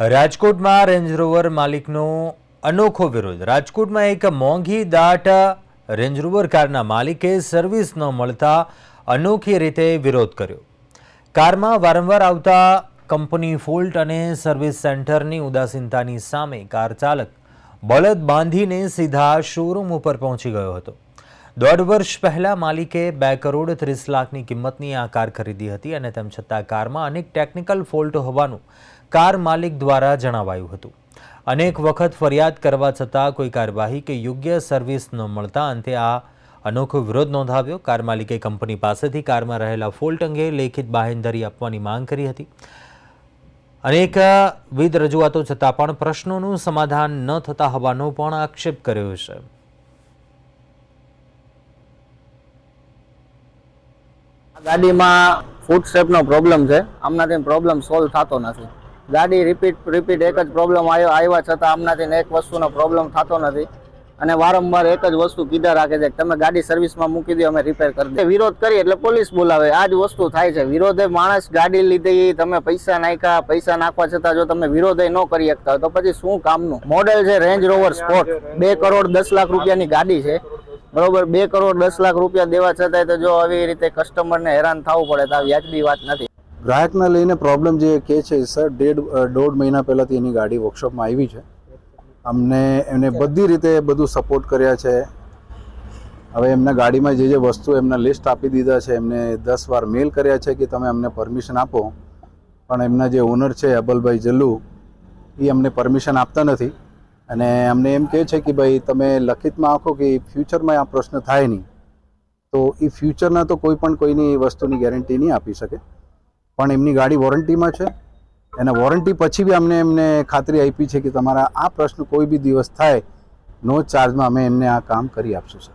રાજકોટમાં range rover માલિકનો અનોખો વિરોધ. રાજકોટમાં એક મોંઘી દાટ રેન્જ રોવર કારના માલિકે સર્વિસ ન મળતા અનોખી રીતે વિરોધ કર્યો. કારમાં વારંવાર આવતા કંપની ફોલ્ટ અને સર્વિસ સેન્ટરની ઉદાસીનતાની સામે કાર ચાલક બળદ બાંધીને સીધા શોરૂમ ઉપર પહોંચી ગયો હતો. દોઢ વર્ષ પહેલા માલિકે બે કરોડ ત્રીસ લાખની કિંમતની આ કાર ખરીદી હતી અને તેમ છતાં કારમાં અનેક ટેકનિકલ ફોલ્ટ હોવાનું કાર માલિક દ્વારા જણાવાયું હતું. અનેક વખત ફરિયાદ કરવા છતાં કોઈ કાર્યવાહી કે યોગ્ય સર્વિસ ન મળતા અંતે આ અનોખો વિરોધ નોંધાવ્યો. કાર માલિકે કંપની પાસેથી કારમાં રહેલા ફોલ્ટ અંગે લેખિત બાહેંધરી આપવાની માંગ કરી હતી. અનેક વિધ રજૂઆતો છતાં પણ પ્રશ્નોનું સમાધાન ન થતા હોવાનો પણ આક્ષેપ કર્યો છે. ગાડીમાં ફૂટ સ્ટેપનો પ્રોબ્લેમ છે. આમનાથી પ્રોબ્લેમ સોલ્વ થતો નથી. ગાડી રિપીટ રિપીટ એક જ પ્રોબ્લેમ આવ્યો આવ્યા છતાં આમનાથી એક વસ્તુનો પ્રોબ્લેમ થતો નથી. અને વારંવાર એક જ વસ્તુ કીધા રાખે છે તમે ગાડી સર્વિસમાં મૂકી દો, અમે રિપેર કરી દે વિરોધ કરીએ એટલે પોલીસ બોલાવે. આ જ વસ્તુ થાય છે. વિરોધે માણસ ગાડી લીધી, તમે પૈસા નાખ્યા, પૈસા નાખવા છતાં જો તમે વિરોધે ન કરી શકતા તો પછી શું કામનું? મોડેલ છે રેન્જ રોવર સ્પોર્ટ બે કરોડ દસ લાખ રૂપિયાની ગાડી છે. બરોબર બે કરોડ દસ લાખ રૂપિયા દેવા છતાંય તો જો આવી રીતે કસ્ટમરને હેરાન થવું પડે તો આ વ્યાજબી વાત નથી. ગ્રાહકને લઈને પ્રોબ્લેમ જે કે છે સર ડેઢ દોઢ મહિના પહેલાંથી એની ગાડી વર્કશોપમાં આવી છે. અમને એમને બધી રીતે બધું સપોર્ટ કર્યા છે. હવે એમના ગાડીમાં જે જે વસ્તુ એમના લિસ્ટ આપી દીધા છે એમને દસ વાર મેલ કર્યા છે કે તમે અમને પરમિશન આપો. પણ એમના જે ઓનર છે અબલભાઈ જલ્લુ એ અમને પરમિશન આપતા નથી. અને અમને એમ કહે છે કે ભાઈ, તમે લખિતમાં આખો કે ફ્યુચરમાં આ પ્રશ્ન થાય નહીં, તો એ ફ્યુચરના તો કોઈ પણ કોઈની વસ્તુની ગેરંટી નહીં આપી શકે. પણ એમની ગાડી વોરંટીમાં છે અને વોરંટી પછી બી અમને એમને ખાતરી આપી છે કે તમારા આ પ્રશ્ન કોઈ બી દિવસ થાય નો ચાર્જમાં અમે એમને આ કામ કરી આપશું સર